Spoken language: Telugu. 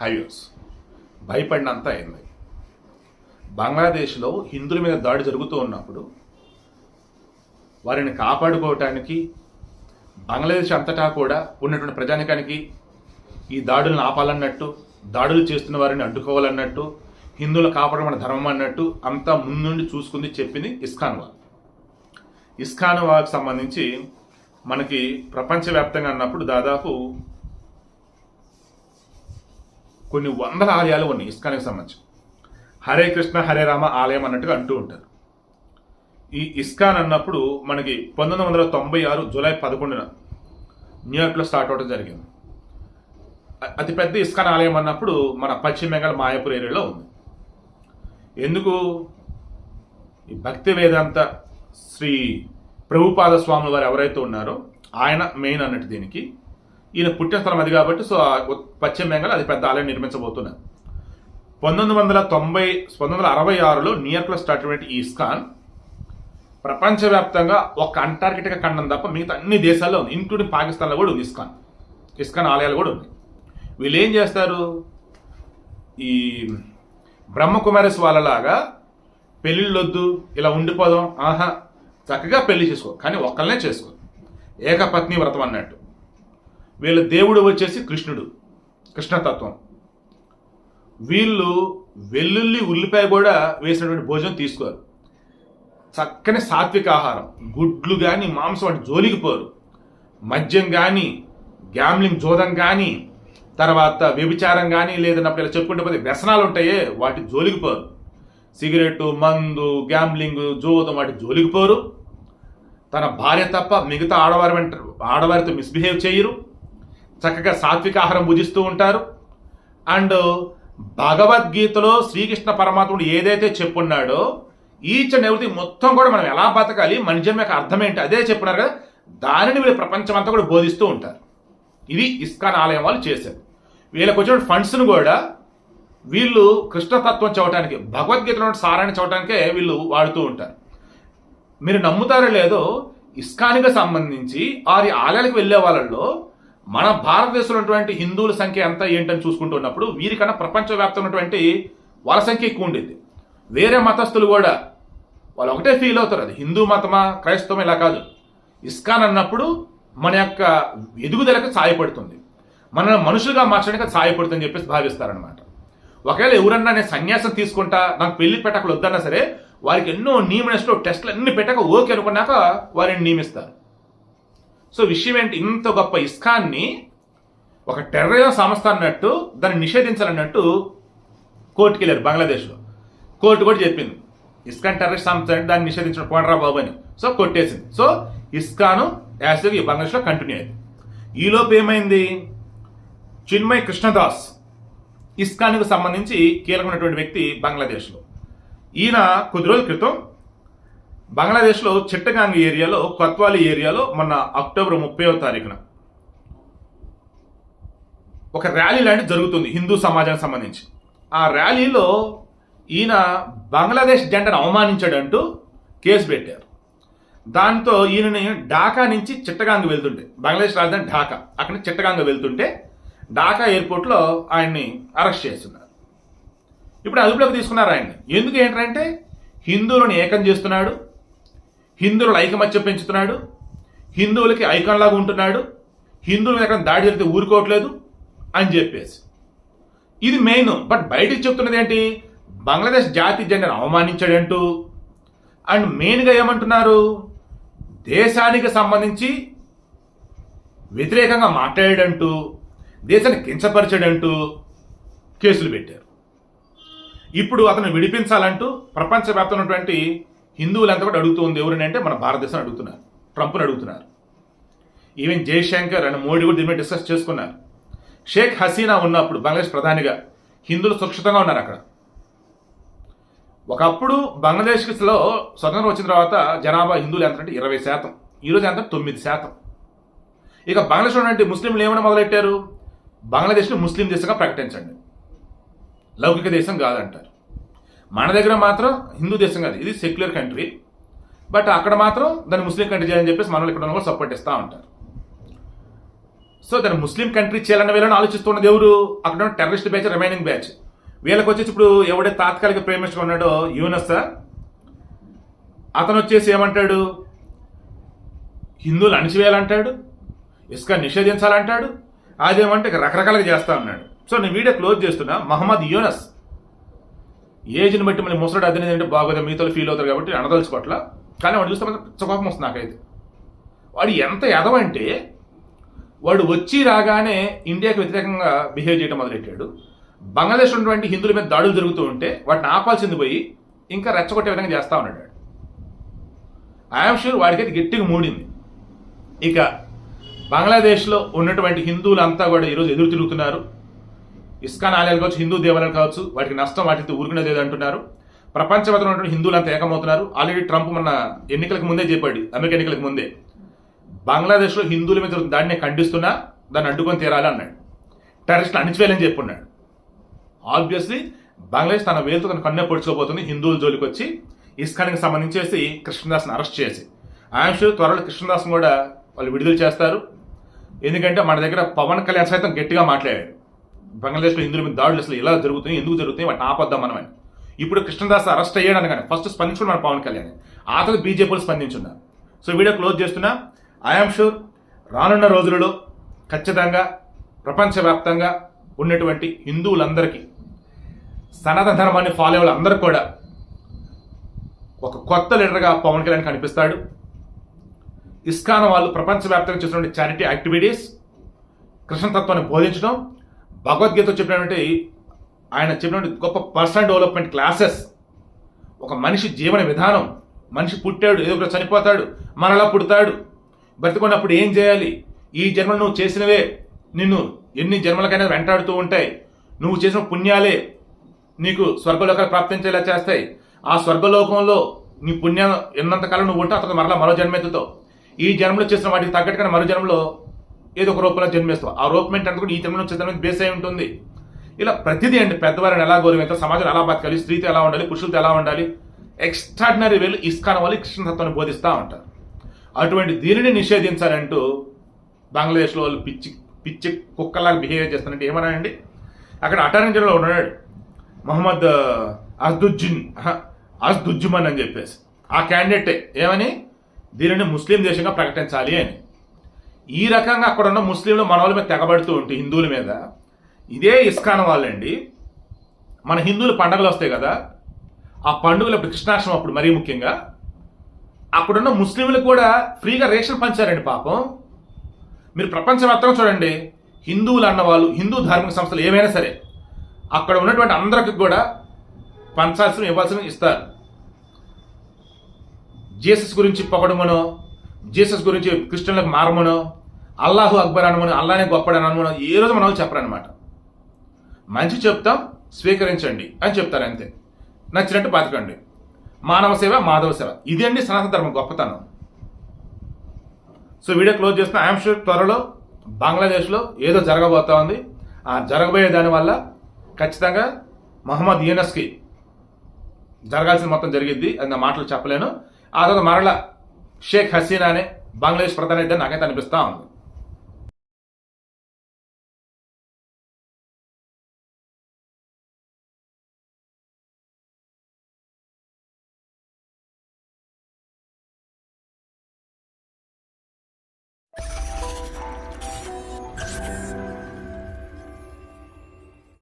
హైవేస్. భయపడినంత అయింది. బంగ్లాదేశ్లో హిందువుల మీద దాడి జరుగుతూ ఉన్నప్పుడు వారిని కాపాడుకోవటానికి బంగ్లాదేశ్ అంతటా కూడా ఉన్నటువంటి ప్రజానికానికి ఈ దాడులను ఆపాలన్నట్టు దాడులు చేస్తున్న వారిని అడ్డుకోవాలన్నట్టు హిందువులు కాపాడడం మన ధర్మం అన్నట్టు అంతా ముందుండి చూసుకుంది చెప్పింది ఇస్కాన్ వాల్ ఇస్కాన్ వాల్కి సంబంధించి మనకి ప్రపంచవ్యాప్తంగా అన్నప్పుడు దాదాపు కొన్ని వందల ఆలయాలు ఉన్నాయి ఇస్కాన్కి సంబంధించి. హరే కృష్ణ హరే రామ ఆలయం అన్నట్టుగా అంటూ ఉంటారు. ఈ ఇస్కాన్ అన్నప్పుడు మనకి పంతొమ్మిది వందల తొంభై ఆరు జూలై పదకొండున న్యూయార్క్లో స్టార్ట్ అవడం జరిగింది. అతిపెద్ద ఇస్కాన్ ఆలయం అన్నప్పుడు మన పశ్చిమ బెంగాల్ మాయాపూర్ ఏరియాలో ఉంది. ఎందుకు? ఈ భక్తి వేదాంత శ్రీ ప్రభుపాద స్వాముల వారు ఎవరైతే ఉన్నారో ఆయన మెయిన్ అన్నట్టు దీనికి ఈయన పుట్టిన స్థలం అది కాబట్టి సో పశ్చిమ బెంగాల్ అది పెద్ద ఆలయం నిర్మించబోతున్నారు పంతొమ్మిది వందల తొంభై పంతొమ్మిది వందల అరవై ఆరులో న్యూయార్క్లో స్టార్ట్ అయిన ఇస్కాన్ ప్రపంచవ్యాప్తంగా ఒక అంటార్కిటికా ఖండం తప్ప మిగతా అన్ని దేశాల్లో ఉంది ఇంక్లూడింగ్ పాకిస్తాన్లో కూడా ఉంది ఇస్కాన్. ఇస్కాన్ ఆలయాలు కూడా ఉన్నాయి. వీళ్ళు ఏం చేస్తారు? ఈ బ్రహ్మకుమారిస్ వాళ్ళలాగా పెళ్ళిళ్ళొద్దు ఇలా ఉండిపోదాం ఆహా చక్కగా పెళ్ళి చేసుకో కానీ ఒక్కళ్ళనే చేసుకో. ఏకపత్ని వ్రతం అన్నట్టు. వీళ్ళ దేవుడు వచ్చేసి కృష్ణుడు. కృష్ణతత్వం. వీళ్ళు వెల్లుల్లి ఉల్లిపాయ కూడా వేసినటువంటి భోజనం తీసుకోరు. చక్కని సాత్విక ఆహారం. గుడ్లు కానీ మాంసం వాటి జోలికి పోరు. మద్యం కానీ గ్యామ్లింగ్ జోదం కానీ తర్వాత వ్యభిచారం కానీ లేదన్నప్పుడు ఇలా చెప్పుకుంటే పోతే వ్యసనాలు ఉంటాయే వాటి జోలికి పోరు. సిగరెట్ మందు గ్యామ్లింగ్ జోదం వాటి జోలికి పోరు. తన భార్య తప్ప మిగతా ఆడవారి వెంట ఆడవారితో మిస్బిహేవ్ చేయరు. చక్కగా సాత్విక ఆహారం భుజిస్తూ ఉంటారు. అండ్ భగవద్గీతలో శ్రీకృష్ణ పరమాత్ముడు ఏదైతే చెప్పున్నాడో ఈచ్ అండ్ మొత్తం కూడా మనం ఎలా బతకాలి మన జన్మ యొక్క అర్థం ఏంటి అదే చెప్పున్నారు కదా. దానిని వీళ్ళు ప్రపంచం అంతా కూడా బోధిస్తూ ఉంటారు. ఇది ఇస్కాన్ ఆలయం వాళ్ళు చేశారు. వీళ్ళకి వచ్చిన ఫండ్స్ను కూడా వీళ్ళు కృష్ణతత్వం చదవటానికి భగవద్గీతలో సారాన్ని చదవటానికే వీళ్ళు వాడుతూ ఉంటారు. మీరు నమ్ముతారో లేదో ఇస్కాన్కి సంబంధించి వారి ఆలయాలకు వెళ్ళే వాళ్ళల్లో మన భారతదేశంలో ఉన్నటువంటి హిందువుల సంఖ్య ఎంత ఏంటని చూసుకుంటున్నప్పుడు వీరికన్నా ప్రపంచవ్యాప్తంగా ఉన్నటువంటి వాళ్ళ సంఖ్య ఎక్కువ ఉండేది. వేరే మతస్థులు కూడా వాళ్ళు ఒకటే ఫీల్ అవుతారు. అది హిందూ మతమా క్రైస్తవం ఇలా కాదు. ఇస్కాన్ అన్నప్పుడు మన యొక్క ఎదుగుదలకు సాయపడుతుంది. మనల్ని మనుషులుగా మార్చడానికి సాయపడుతుందని చెప్పేసి భావిస్తారనమాట ఒకవేళ ఎవరన్నా నేను సన్యాసం తీసుకుంటా నాకు పెళ్ళి పెట్టకలు వద్దన్నా సరే వారికి ఎన్నో నియమనిస్టో టెస్ట్లు అన్ని పెట్టక ఓకే అనుకున్నాక వారిని నియమిస్తారు సో విషయం ఏంటి? ఇంత గొప్ప ఇస్కాన్ని ఒక టెర్రరిజం సంస్థ అన్నట్టు దాన్ని నిషేధించాలన్నట్టు కోర్టుకి వెళ్ళారు బంగ్లాదేశ్లో. కోర్టు కూడా చెప్పింది. ఇస్కాన్ టెర్రరిస్ట్ సంస్థ అంటే దాన్ని నిషేధించిన పోనరా బాబు అని. సో కొట్టేసింది. సో ఇస్కాను యాసిడ్ ఈ బంగ్లాదేశ్లో కంటిన్యూ అయింది ఈలోపు ఏమైంది? చిన్మయ్ కృష్ణదాస్ ఇస్కాన్కు సంబంధించి కీలకమైనటువంటి వ్యక్తి బంగ్లాదేశ్లో. ఈయన కొద్ది రోజుల క్రితం బంగ్లాదేశ్లో చిట్టగాంగ్ ఏరియాలో కొత్వాలి ఏరియాలో మొన్న అక్టోబర్ ముప్పైవ తారీఖున ఒక ర్యాలీ లాంటిది జరుగుతుంది హిందూ సమాజానికి సంబంధించి. ఆ ర్యాలీలో ఈయన బంగ్లాదేశ్ జెండను అవమానించాడంటూ కేసు పెట్టారు. దాంతో ఈయనని ఢాకా నుంచి చిట్టగాంగ్ వెళ్తుంటే బంగ్లాదేశ్ రాజధాని ఢాకా అక్కడ చిట్టగాంగ్ వెళ్తుంటే ఢాకా ఎయిర్పోర్ట్లో ఆయన్ని అరెస్ట్ చేస్తున్నారు. ఇప్పుడు అదుపులోకి తీసుకున్నారు ఆయన్ని. ఎందుకు ఏంటంటే హిందువులను ఏకం చేస్తున్నాడు హిందువులు ఐకమత్యం పెంచుతున్నాడు. హిందువులకి ఐకాన్ లాగా ఉంటున్నాడు. హిందువుల ఎక్కడ దాడి జరిగితే ఊరుకోవట్లేదు అని చెప్పేసి. ఇది మెయిన్. బట్ బయటికి చెప్తున్నది ఏంటి? బంగ్లాదేశ్ జాతి జెండాను అవమానించాడంటూ. అండ్ మెయిన్గా ఏమంటున్నారు? దేశానికి సంబంధించి వ్యతిరేకంగా మాట్లాడాడంటూ దేశాన్ని కించపరిచాడంటూ కేసులు పెట్టారు. ఇప్పుడు అతను విడిపించాలంటూ ప్రపంచవ్యాప్తంగా ఉన్నటువంటి హిందువులంతా కూడా అడుగుతుంది ఎవరిని అంటే మన భారతదేశం అడుగుతున్నారు. ట్రంప్ని అడుగుతున్నారు. ఈవెన్ జయశంకర్ అండ్ మోడీ కూడా దీని మీద డిస్కస్ చేసుకున్నారు. షేక్ హసీనా ఉన్నప్పుడు బంగ్లాదేశ్ ప్రధానిగా హిందువులు సురక్షితంగా ఉన్నారు అక్కడ. ఒకప్పుడు బంగ్లాదేశ్లో స్వతంత్రం వచ్చిన తర్వాత జనాభా హిందువులు ఎంత అంటే ఇరవై శాతం. ఈరోజు ఎంత? తొమ్మిది శాతం. ఇక బంగ్లాదేశ్లో ఉన్నటువంటి ముస్లింలు ఏమైనా మొదలెట్టారు? బంగ్లాదేశ్ని ముస్లిం దేశంగా ప్రకటించండి. లౌకిక దేశం కాదంటారు. మన దగ్గర మాత్రం హిందూ దేశం కాదు ఇది సెక్యులర్ కంట్రీ బట్ అక్కడ మాత్రం దాన్ని ముస్లిం కంట్రీ చేయాలని చెప్పేసి మనల్ని ఇక్కడ కూడా సపోర్ట్ ఇస్తూ ఉంటారు. సో దాన్ని ముస్లిం కంట్రీ చేయాలన్న వీళ్ళని ఆలోచిస్తున్నది ఎవరు? అక్కడ ఉన్న టెర్రరిస్ట్ బ్యాచ్ రిమైనింగ్ బ్యాచ్ వీళ్ళకి వచ్చేసి ఇప్పుడు ఎవడే తాత్కాలిక ప్రేమించుకున్నాడో యూనస్ ఉన్నాడో యూనస్ అతను వచ్చేసి ఏమంటాడు? హిందువులు అణిచివేయాలంటాడు ఇసుక నిషేధించాలంటాడు అదేమంటే రకరకాలుగా చేస్తా ఉన్నాడు. సో నేను వీడియో క్లోజ్ చేస్తున్నా. మహమ్మద్ యూనస్ ఏజ్ని బట్టి మళ్ళీ ముసడు అదే అంటే బాగోదు మీతో ఫీల్ అవుతారు కాబట్టి అనదలుచుకోవట్ల కానీ వాడు చూస్తే మాత్రం వస్తుంది నాకైతే. వాడు ఎంత ఎదవంటే వాడు వచ్చి రాగానే ఇండియాకి వ్యతిరేకంగా బిహేవ్ చేయడం మొదలెట్టాడు. బంగ్లాదేశ్ ఉన్నటువంటి హిందువుల మీద దాడులు జరుగుతూ ఉంటే వాటిని ఆపాల్సింది పోయి ఇంకా రెచ్చగొట్టే విధంగా చేస్తా ఉన్నాడు ఐఎమ్ షూర్ వాడికైతే గట్టిగా మూడింది. ఇక బంగ్లాదేశ్లో ఉన్నటువంటి హిందువులంతా కూడా ఈరోజు ఎదురు తిరుగుతున్నారు. ఇస్కాన్ ఆలయాలు కావచ్చు హిందూ దేవాలయాలు కావచ్చు వాటికి నష్టం వాటితో ఊరుకునేది లేదంటున్నారు ప్రపంచవ్యాప్తంగా ఉన్నటువంటి హిందువులంతా ఏకమవుతున్నారు. ఆల్రెడీ ట్రంప్ మన ఎన్నికలకు ముందే చెప్పాడు అమెరికా ఎన్నికలకు ముందే. బంగ్లాదేశ్లో హిందువుల మీద జరుగుతున్న ఖండిస్తున్నా దాన్ని అడ్డుకొని తీరాలి అన్నాడు. టెర్రరిస్టులు అణిచివేయాలని చెప్పున్నాడు ఆబ్వియస్లీ బంగ్లాదేశ్ తన వేలుతో తన కన్నే పొడుచుకోబోతుంది హిందువుల జోలికి వచ్చి ఇస్కాన్కి సంబంధించేసి కృష్ణదాస్ని అరెస్ట్ చేసి. ఆయుష్ త్వరలో కృష్ణదాస్ని కూడా వాళ్ళు విడుదల చేస్తారు. ఎందుకంటే మన దగ్గర పవన్ కళ్యాణ్ సైతం గట్టిగా మాట్లాడాడు. బంగ్లాదేశ్లో హిందువుల మీద దాడులు అసలు ఎలా జరుగుతున్నాయి ఎందుకు జరుగుతున్నాయి వాటిని ఆపొద్దాం మనం అని. ఇప్పుడు కృష్ణదాస్ అరెస్ట్ అయ్యాడు అనగానే ఫస్ట్ స్పందించుకున్న మన పవన్ కళ్యాణ్. ఆ తర్వాత బీజేపీలు స్పందించున్నారు. సో వీడియో క్లోజ్ చేస్తున్నా. ఐఎమ్ షూర్ రానున్న రోజులలో ఖచ్చితంగా ప్రపంచవ్యాప్తంగా ఉన్నటువంటి హిందువులందరికీ సనాతన ధర్మాన్ని ఫాలో అయ్యే వాళ్ళందరూ కూడా ఒక కొత్త లీడర్గా పవన్ కళ్యాణ్ కనిపిస్తాడు. ఇస్కాన్ వాళ్ళు ప్రపంచవ్యాప్తంగా చేసినటువంటి చారిటీ యాక్టివిటీస్ కృష్ణతత్వాన్ని బోధించడం భగవద్గీత చెప్పినటువంటి ఆయన చెప్పినటువంటి గొప్ప పర్సనల్ డెవలప్మెంట్ క్లాసెస్ ఒక మనిషి జీవన విధానం మనిషి పుట్టాడు ఏదో ఒకటి చనిపోతాడు మరలా పుడతాడు బ్రతికున్నప్పుడు ఏం చేయాలి? ఈ జన్మలు నువ్వు చేసినవే నిన్ను ఎన్ని జన్మలకైనా వెంటాడుతూ ఉంటాయి నువ్వు చేసిన పుణ్యాలే నీకు స్వర్గలోకాలు ప్రాప్తించేలా చేస్తాయి. ఆ స్వర్గలోకంలో నీ పుణ్యం ఎన్నంతకాలం నువ్వు ఉంటావు అతను మరలా మరో జన్మెత్తుతో ఈ జన్మలో చేసిన వాటికి తగ్గట్టుగా మరో జన్మలో ఏదో ఒక రూపంలో జన్మిస్తావు. ఆ రూపం ఏంటంటే కూడా ఈ జన్మలో వచ్చే జన్మ బేస్ అయి ఉంటుంది. ఇలా ప్రతిదీ అండి పెద్దవారిని ఎలా గౌరవించాలి సమాజం ఎలా బతకాలి స్త్రీతో ఎలా ఉండాలి పురుషులతో ఎలా ఉండాలి ఎక్స్ట్రాడినరీ వేలు ఇస్కాన్ వాళ్ళు కృష్ణతత్వాన్ని బోధిస్తూ ఉంటారు. అటువంటి దీనిని నిషేధించాలంటూ బంగ్లాదేశ్లో వాళ్ళు పిచ్చి పిచ్చి కుక్కలాగా బిహేవ్ చేస్తారంటే ఏమన్నానండి అక్కడ అటార్నీ జనరల్ ఉన్నాడు. మొహమ్మద్ అజ్దుజ్జిన్ అజ్దుజ్జుమన్ అని చెప్పేసి. ఆ క్యాండిడేటే ఏమని? దీనిని ముస్లిం దేశంగా ప్రకటించాలి అని. ఈ రకంగా అక్కడ ఉన్న ముస్లింలు మన వాళ్ళ మీద తెగబడుతూ ఉంటే హిందువుల మీద ఇదే ఇస్కాన్ వాళ్ళండి. మన హిందువుల పండుగలు వస్తాయి కదా ఆ పండుగలు అప్పుడు కృష్ణాష్టమి అప్పుడు మరీ ముఖ్యంగా. అక్కడున్న ముస్లింలు కూడా ఫ్రీగా రేషన్ పంచారండి పాపం. మీరు ప్రపంచవ్యాప్తంగా చూడండి హిందువులు అన్న వాళ్ళు హిందూ ధార్మిక సంస్థలు ఏమైనా సరే అక్కడ ఉన్నటువంటి అందరికి కూడా పంచాల్సిన ఇవ్వాల్సిన ఇస్తారు. జీసస్ గురించి పొగడమనో జీసస్ గురించి క్రిస్టియన్లకు మారమనో అల్లాహు అక్బర్ అనుమని అల్లానే గొప్పడని అనమనో ఏ రోజు మనం చెప్పరనమాట మంచి చెప్తాం స్వీకరించండి అని చెప్తారు అంతే. నచ్చినట్టు బతకండి. మానవ సేవ మాధవ సేవ. ఇది అండి సనాతన ధర్మం గొప్పతనం. సో వీడియో క్లోజ్ చేస్తున్న. ఐఎమ్ షూర్ త్వరలో బంగ్లాదేశ్లో ఏదో జరగబోతా ఉంది. ఆ జరగబోయే దానివల్ల ఖచ్చితంగా మహమ్మద్ యూనస్కి జరగాల్సిన మొత్తం జరిగింది అది నా మాటలు చెప్పలేను. ఆ తర్వాత మరలా షేక్ హసీనా అనే బంగ్లాదేశ్ ప్రధాని అయితే నాకైతే అనిపిస్తూ ఉంది.